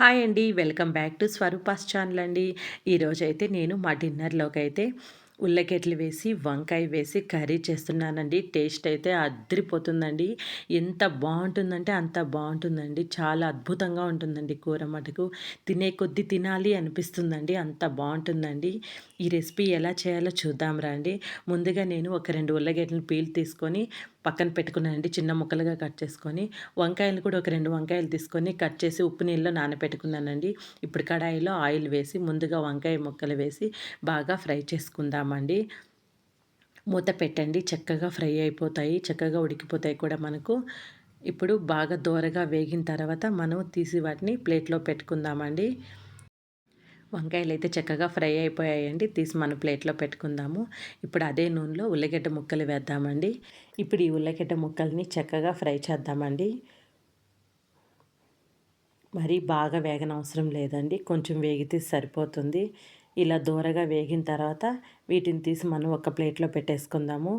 Hi అండి welcome back to Swaroopa's channel అండి. ఈరోజైతే నేను మా డిన్నర్లోకి అయితే ఉల్లగడ్డలు వేసి వంకాయ వేసి కర్రీ చేస్తున్నానండి. టేస్ట్ అయితే అద్దరిపోతుందండి ఎంత బాగుంటుందంటే అంత బాగుంటుందండి. చాలా అద్భుతంగా ఉంటుందండి కూర మటుకు. తినే కొద్దీ తినాలి అనిపిస్తుందండి. అంత బాగుంటుందండి. ఈ రెసిపీ ఎలా చేయాలో చూద్దాం రండి ముందుగా నేను ఒక రెండు ఉల్లగడ్డలు పీల్ తీసుకొని పక్కన పెట్టుకున్నానండి చిన్న ముక్కలుగా కట్ చేసుకొని. వంకాయలు కూడా ఒక రెండు వంకాయలు తీసుకొని కట్ చేసి ఉప్పు నీళ్ళలో నానబెట్టుకున్నానండి. ఇప్పుడు కడాయిలో ఆయిల్ వేసి ముందుగా వంకాయ ముక్కలు వేసి బాగా ఫ్రై చేసుకుందామండి. మూత పెట్టండి చక్కగా ఫ్రై అయిపోతాయి చక్కగా ఉడికిపోతాయి కూడా మనకు. ఇప్పుడు బాగా దూరగా వేగిన తర్వాత మనం తీసి వాటిని ప్లేట్లో పెట్టుకుందామండి. వంకాయలు అయితే చక్కగా ఫ్రై అయిపోయాయండి. తీసి మన ప్లేట్లో పెట్టుకుందాము. ఇప్పుడు అదే నూనెలో ఉల్లిగడ్డ ముక్కలు వేద్దామండి. ఇప్పుడు ఈ ఉల్లిగడ్డ ముక్కల్ని చక్కగా ఫ్రై చేద్దామండి. మరీ బాగా వేగనవసరం లేదండి. కొంచెం వేగితే సరిపోతుంది. ఇలా దూరగా వేగిన తర్వాత వీటిని తీసి మనం ఒక ప్లేట్లో పెట్టేసుకుందాము.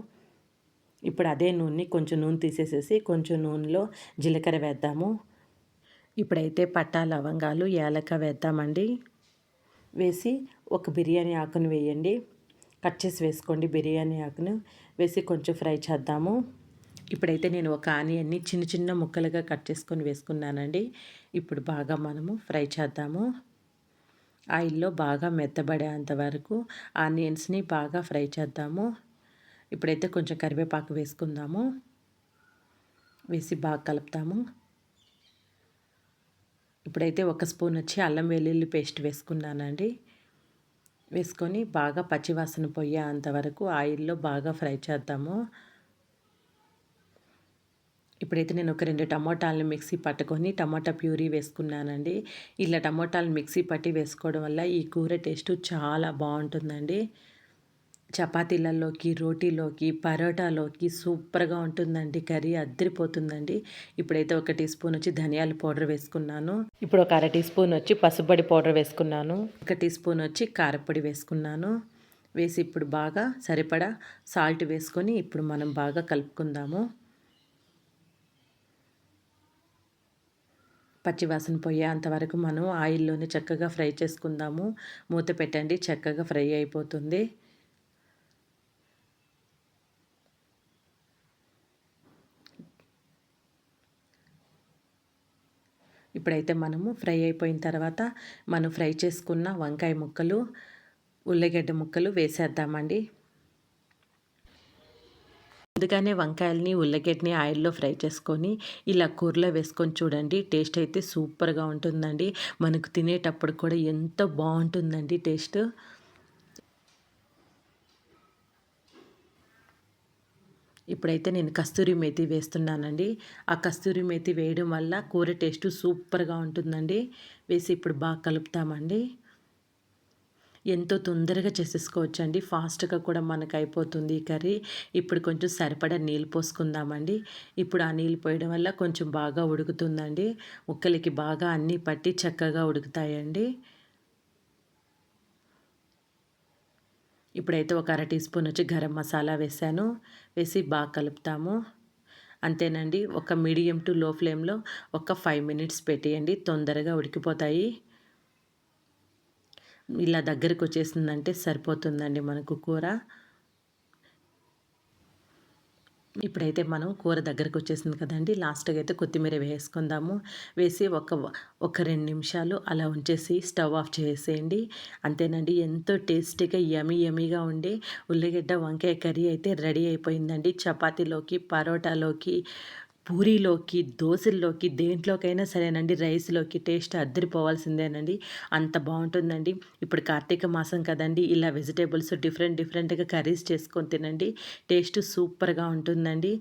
ఇప్పుడు అదే నూనె కొంచెం నూనె తీసేసేసి కొంచెం నూనెలో జీలకర్ర వేద్దాము. ఇప్పుడైతే పట్టా లవంగాలు ఏలక వేద్దామండి. వేసి ఒక బిర్యానీ ఆకును వేయండి. కట్ చేసి వేసుకోండి బిర్యానీ ఆకును. వేసి కొంచెం ఫ్రై చేద్దాము. ఇప్పుడైతే నేను ఒక ఆనియన్ని చిన్న చిన్న ముక్కలుగా కట్ చేసుకొని వేసుకున్నానండి. ఇప్పుడు బాగా మనము ఫ్రై చేద్దాము. ఆయిల్లో బాగా మెత్తబడేంత వరకు ఆనియన్స్ని బాగా ఫ్రై చేద్దాము. ఇప్పుడైతే కొంచెం కరివేపాకు వేసుకుందాము. వేసి బాగా కలుపుతాము. ఇప్పుడైతే ఒక స్పూన్ వచ్చి అల్లం వెల్లుల్లి పేస్ట్ వేసుకున్నానండి. వేసుకొని బాగా పచ్చివాసన పోయేంత అంతవరకు ఆయిల్లో బాగా ఫ్రై చేద్దాము. ఇప్పుడైతే నేను ఒక రెండు టమోటాలను మిక్సీ పట్టుకొని టమోటా ప్యూరీ వేసుకున్నానండి. ఇలా టమోటాలు మిక్సీ పట్టి వేసుకోవడం వల్ల ఈ కూర టేస్ట్ చాలా బాగుంటుందండి. చపాతీలలోకి రోటీలోకి పరోటాలోకి సూపర్గా ఉంటుందండి. కర్రీ అద్దరిపోతుందండి. ఇప్పుడైతే ఒక టీ స్పూన్ వచ్చి ధనియాల పౌడర్ వేసుకున్నాను. ఇప్పుడు ఒక అర టీ స్పూన్ వచ్చి పసుపొడి పౌడర్ వేసుకున్నాను. ఒక టీ స్పూన్ వచ్చి కారపొడి వేసుకున్నాను. వేసి ఇప్పుడు బాగా సరిపడా సాల్ట్ వేసుకొని ఇప్పుడు మనం బాగా కలుపుకుందాము. పచ్చివాసన పోయేంత వరకు మనం ఆయిల్లోనే చక్కగా ఫ్రై చేసుకుందాము. మూత పెట్టండి చక్కగా ఫ్రై అయిపోతుంది. ఇప్పుడైతే మనము ఫ్రై అయిపోయిన తర్వాత మనం ఫ్రై చేసుకున్న వంకాయ ముక్కలు ఉల్లిగడ్డ ముక్కలు వేసేద్దామండి. ముందుగానే వంకాయలని ఉల్లగడ్డని ఆయిల్లో ఫ్రై చేసుకొని ఇలా కూరలో వేసుకొని చూడండి టేస్ట్ అయితే సూపర్గా ఉంటుందండి. మనకు తినేటప్పుడు కూడా ఎంతో బాగుంటుందండి టేస్ట్. ఇప్పుడైతే నేను కస్తూరి మేతి వేస్తున్నానండి. ఆ కస్తూరి మేతి వేయడం వల్ల కూర టేస్ట్ సూపర్గా ఉంటుందండి. వేసి ఇప్పుడు బాగా కలుపుతామండి. ఎంతో తొందరగా చేసేసుకోవచ్చండి. ఫాస్ట్గా కూడా మనకు అయిపోతుంది ఈ కర్రీ. ఇప్పుడు కొంచెం సరిపడా నీళ్ళు పోసుకుందామండి. ఇప్పుడు ఆ నీళ్ళు పోయడం వల్ల కొంచెం బాగా ఉడుకుతుందండి. ముక్కలకి బాగా అన్నీ పట్టి చక్కగా ఉడుకుతాయండి. ఇప్పుడైతే ఒక అర టీ స్పూన్ వచ్చి గరం మసాలా వేసాను వేసి బాగా కలుపుతాము. అంతేనండి ఒక మీడియం టు లో ఫ్లేమ్లో ఒక ఫైవ్ మినిట్స్ పెట్టేయండి. తొందరగా ఉడికిపోతాయి. ఇలా దగ్గరికి వచ్చేసిందంటే సరిపోతుందండి మనకు కూర. ఇప్పుడైతే మనం కూర దగ్గరకు వచ్చేసింది కదండి. లాస్ట్గా అయితే కొత్తిమీర వేసుకుందాము. వేసి ఒక ఒక రెండు నిమిషాలు అలా ఉంచేసి స్టవ్ ఆఫ్ చేసేయండి. అంతేనండి ఎంతో టేస్టీగా యమీ యమీగా ఉండే ఉల్లిగడ్డ వంకాయ కర్రీ అయితే రెడీ అయిపోయిందండి. చపాతీలోకి పరోటాలోకి పూరీలోకి దోశల్లోకి దేంట్లోకైనా సరేనండి. రైస్లోకి టేస్ట్ అద్దరిపోవాల్సిందేనండి. అంత బాగుంటుందండి. ఇప్పుడు కార్తీక మాసం కదండి. ఇలా వెజిటేబుల్స్ డిఫరెంట్ డిఫరెంట్గా కర్రీస్ చేసుకొని తినండి. టేస్ట్ సూపర్గా ఉంటుందండి.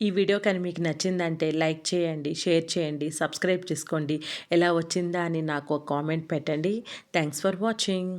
ఈ వీడియో కానీ మీకు నచ్చిందంటే లైక్ చేయండి షేర్ చేయండి సబ్స్క్రైబ్ చేసుకోండి. ఎలా వచ్చిందా అని నాకు కామెంట్ పెట్టండి. Thanks for watching.